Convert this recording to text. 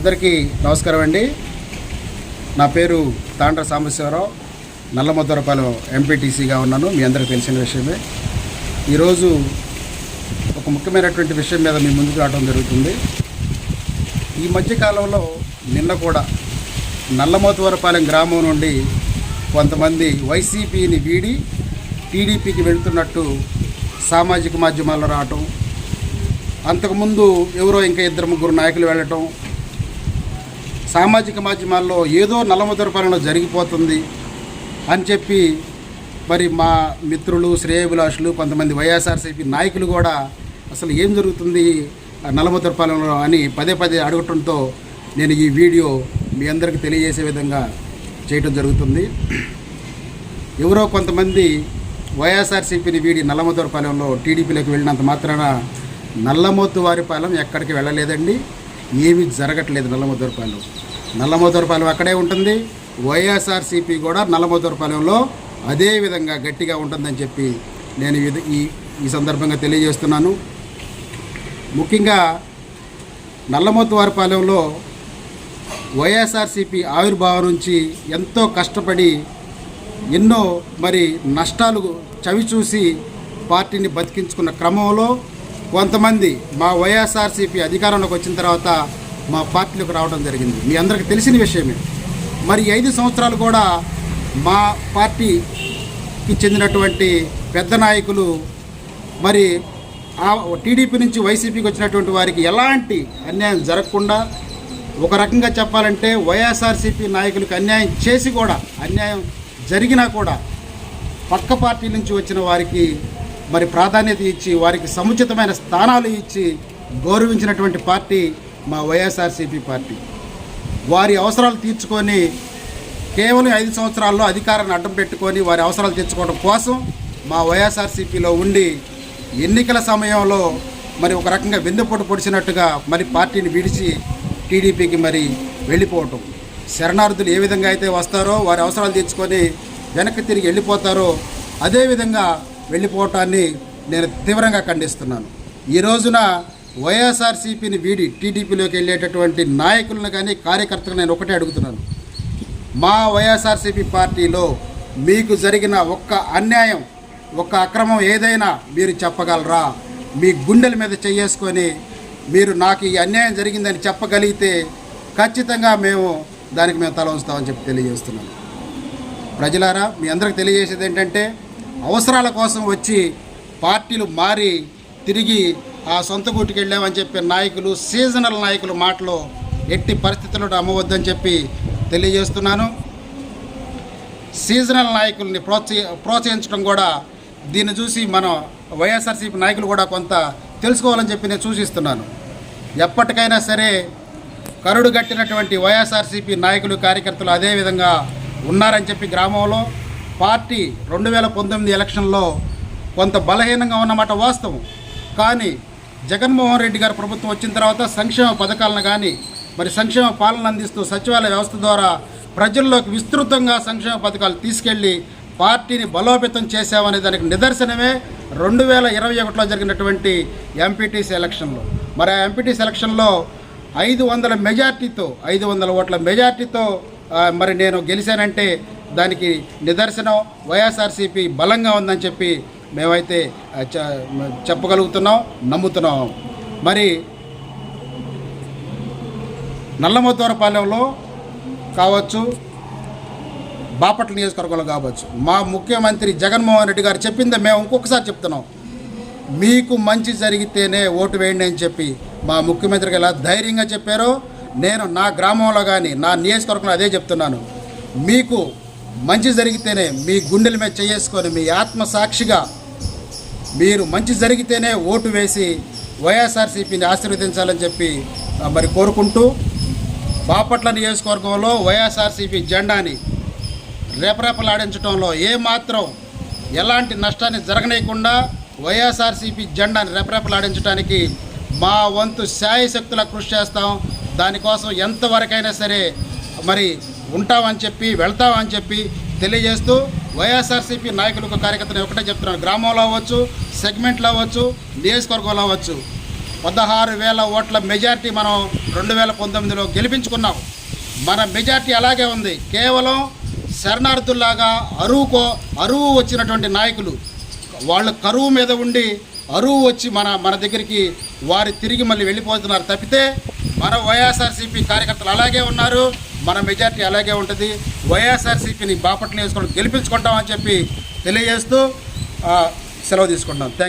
అందరికీ నమస్కారం అండి. నా పేరు తాండ్ర సాంబశివరావు నల్లమద్దరపాలెం ఎంపీటీసీగా ఉన్నాను మీ అందరికీ తెలిసిన విషయమే. ఈరోజు ఒక ముఖ్యమైనటువంటి విషయం మీద మీ ముందుకు రావడం జరుగుతుంది. ఈ మధ్యకాలంలో నిన్న కూడా నల్లమోతవరపాలెం గ్రామం నుండి కొంతమంది వైసీపీని వీడి టీడీపీకి వెళ్తున్నట్టు సామాజిక మాధ్యమాల్లో రావటం అంతకుముందు ఎవరో ఇంకా ఇద్దరు ముగ్గురు నాయకులు వెళ్ళటం సామాజిక మాధ్యమాల్లో ఏదో నల్లముద్రపాలనలో జరిగిపోతుంది అని చెప్పి మరి మా మిత్రులు శ్రేయభిలాషులు కొంతమంది వైఎస్ఆర్సీపీ నాయకులు కూడా అసలు ఏం జరుగుతుంది నల్లముద్రపాలెంలో అని పదే పదే అడగటంతో నేను ఈ వీడియో మీ అందరికీ తెలియజేసే విధంగా చేయటం జరుగుతుంది. ఎవరో కొంతమంది వైఎస్ఆర్సీపీని వీడి నల్లమోతువారిపాలెంలో టీడీపీలోకి వెళ్ళినంత మాత్రాన నల్లమోతువారిపాలెం ఎక్కడికి వెళ్ళలేదండి. ఏమీ జరగట్లేదు నల్లమోతువారిపాలెం నల్లమోతువారిపాలెం అక్కడే ఉంటుంది. వైఎస్ఆర్సీపీ కూడా నల్లమోతువారిపాలెంలో అదే విధంగా గట్టిగా ఉంటుందని చెప్పి నేను ఈ ఈ ఈ సందర్భంగా తెలియజేస్తున్నాను. ముఖ్యంగా నల్లమోతువారిపాలెంలో వైఎస్ఆర్సీపీ ఆవిర్భావం నుంచి ఎంతో కష్టపడి ఎన్నో మరి నష్టాలు చవి చూసి పార్టీని బతికించుకున్న క్రమంలో కొంతమంది మా వైఎస్ఆర్సీపీ అధికారంలోకి వచ్చిన తర్వాత మా పార్టీలోకి రావడం జరిగింది. మీ అందరికీ తెలిసిన విషయమే. మరి ఐదు సంవత్సరాలు కూడా మా పార్టీకి చెందినటువంటి పెద్ద నాయకులు మరి ఆ టీడీపీ నుంచి వైసీపీకి వచ్చినటువంటి వారికి ఎలాంటి అన్యాయం జరగకుండా ఒక రకంగా చెప్పాలంటే వైఎస్ఆర్సీపీ నాయకులకు అన్యాయం చేసి కూడా అన్యాయం జరిగినా కూడా పక్క పార్టీ నుంచి వచ్చిన వారికి మరి ప్రాధాన్యత ఇచ్చి వారికి సముచితమైన స్థానాలు ఇచ్చి గౌరవించినటువంటి పార్టీ మా వైఎస్ఆర్సీపీ పార్టీ. వారి అవసరాలు తీర్చుకొని కేవలం ఐదు సంవత్సరాల్లో అధికారాన్ని అడ్డం పెట్టుకొని వారి అవసరాలు తీర్చుకోవడం కోసం మా వైఎస్ఆర్సీపీలో ఉండి ఎన్నికల సమయంలో మరి ఒక రకంగా వెన్నుపోటు పొడిచినట్టుగా మరి పార్టీని విడిచి టీడీపీకి మరి వెళ్ళిపోవటం. శరణార్థులు ఏ విధంగా అయితే వస్తారో వారి అవసరాలు తీర్చుకొని వెనక్కి తిరిగి వెళ్ళిపోతారో అదేవిధంగా వెళ్ళిపోవటాన్ని నేను తీవ్రంగా ఖండిస్తున్నాను. ఈ రోజున వైఎస్ఆర్సీపీని వీడి టీడీపీలోకి వెళ్ళేటటువంటి నాయకులను కానీ కార్యకర్తలు నేను ఒకటే అడుగుతున్నాను. మా వైఎస్ఆర్సీపీ పార్టీలో మీకు జరిగిన ఒక్క అన్యాయం ఒక్క అక్రమం ఏదైనా మీరు చెప్పగలరా? మీ గుండెల మీద చేసుకొని మీరు నాకు ఈ అన్యాయం జరిగిందని చెప్పగలిగితే ఖచ్చితంగా మేము దానికి మేము తల ఉంచుతామని చెప్పి తెలియజేస్తున్నాను ప్రజలారా మీ అందరికి తెలియజేసేది ఏంటంటే అవసరాల కోసం వచ్చి పార్టీలు మారి తిరిగి ఆ సొంత గుట్టుకు వెళ్ళామని చెప్పి నాయకులు సీజనల్ నాయకుల మాటలు ఎట్టి పరిస్థితుల్లో అమ్మవద్దని చెప్పి తెలియజేస్తున్నాను. సీజనల్ నాయకుల్ని ప్రోత్సహి ప్రోత్సహించడం కూడా దీన్ని చూసి మనం వైఎస్ఆర్సీపీ నాయకులు కూడా కొంత తెలుసుకోవాలని చెప్పి నేను సూచిస్తున్నాను. ఎప్పటికైనా సరే కరుడు గట్టినటువంటి వైఎస్ఆర్సీపీ నాయకులు కార్యకర్తలు అదేవిధంగా ఉన్నారని చెప్పి గ్రామంలో పార్టీ రెండు వేల పంతొమ్మిది ఎలక్షన్లో కొంత బలహీనంగా ఉన్నమాట వాస్తవం. కానీ జగన్మోహన్ రెడ్డి గారి ప్రభుత్వం వచ్చిన తర్వాత సంక్షేమ పథకాలను కానీ మరి సంక్షేమ పాలన అందిస్తూ సచివాలయ వ్యవస్థ ద్వారా ప్రజల్లోకి విస్తృతంగా సంక్షేమ పథకాలు తీసుకెళ్ళి పార్టీని బలోపేతం చేశామనే దానికి నిదర్శనమే రెండు వేల ఇరవై ఒకటిలో జరిగినటువంటి ఎంపీటీసీ ఎలక్షన్లో. మరి ఆ ఎంపీటీసీ ఎలక్షన్లో ఐదు వందల మెజార్టీతో ఐదు వందల ఓట్ల మెజార్టీతో మరి నేను గెలిచానంటే దానికి నిదర్శనం వైఎస్ఆర్సీపీ బలంగా ఉందని చెప్పి మేమైతే చెప్పగలుగుతున్నాం నమ్ముతున్నాం. మరి నల్లమోతవరపాలెంలో కావచ్చు బాపట్ల నియోజకవర్గంలో కావచ్చు మా ముఖ్యమంత్రి జగన్మోహన్ రెడ్డి గారు చెప్పిందే మేము ఇంకొకసారి చెప్తున్నాం. మీకు మంచి జరిగితేనే ఓటు వేయండి అని చెప్పి మా ముఖ్యమంత్రికి ఎలా ధైర్యంగా చెప్పారో నేను నా గ్రామంలో కానీ నా నియోజకవర్గంలో అదే చెప్తున్నాను. మీకు మంచి జరిగితేనే మీ గుండెల మీద చేసుకొని మీ ఆత్మ సాక్షిగా మీరు మంచి జరిగితేనే ఓటు వేసి వైఎస్ఆర్సీపీని ఆశీర్వదించాలని చెప్పి మరి కోరుకుంటూ బాపట్ల నియోజకవర్గంలో వైఎస్ఆర్సీపీ జెండాని రేపరేపలాడించడంలో ఏమాత్రం ఎలాంటి నష్టాన్ని జరగనీయకుండా వైఎస్ఆర్సీపీ జెండాని రేపరేపలాడించడానికి మా వంతు శాయశక్తుల కృషి చేస్తాం. దానికోసం ఎంతవరకైనా సరే మరి ఉంటామని చెప్పి వెళ్తామని చెప్పి తెలియజేస్తూ వైఎస్ఆర్సీపీ నాయకులకు కార్యకర్తలు ఒకటే చెప్తున్నాను గ్రామంలో అవ్వచ్చు సెగ్మెంట్లో అవ్వచ్చు నియోజకవర్గంలో అవ్వచ్చు. పదహారు వేల ఓట్ల మెజార్టీ మనం రెండు వేల పంతొమ్మిదిలో గెలిపించుకున్నాం. మన మెజార్టీ అలాగే ఉంది. కేవలం శరణార్థుల్లాగా అరువుకో అరువు వచ్చినటువంటి నాయకులు. వాళ్ళు కరువు మీద ఉండి అరువు వచ్చి మన మన దగ్గరికి వారి తిరిగి మళ్ళీ వెళ్ళిపోతున్నారు తప్పితే మన వైఎస్ఆర్సీపీ కార్యకర్తలు అలాగే ఉన్నారు. మన మెజార్టీ అలాగే ఉంటుంది. వైఎస్ఆర్సీపీని బాపట్ల నియోజకవర్గం గెలిపించుకుంటామని చెప్పి తెలియజేస్తూ ఆ, సెలవు తీసుకుంటాం థ్యాంక్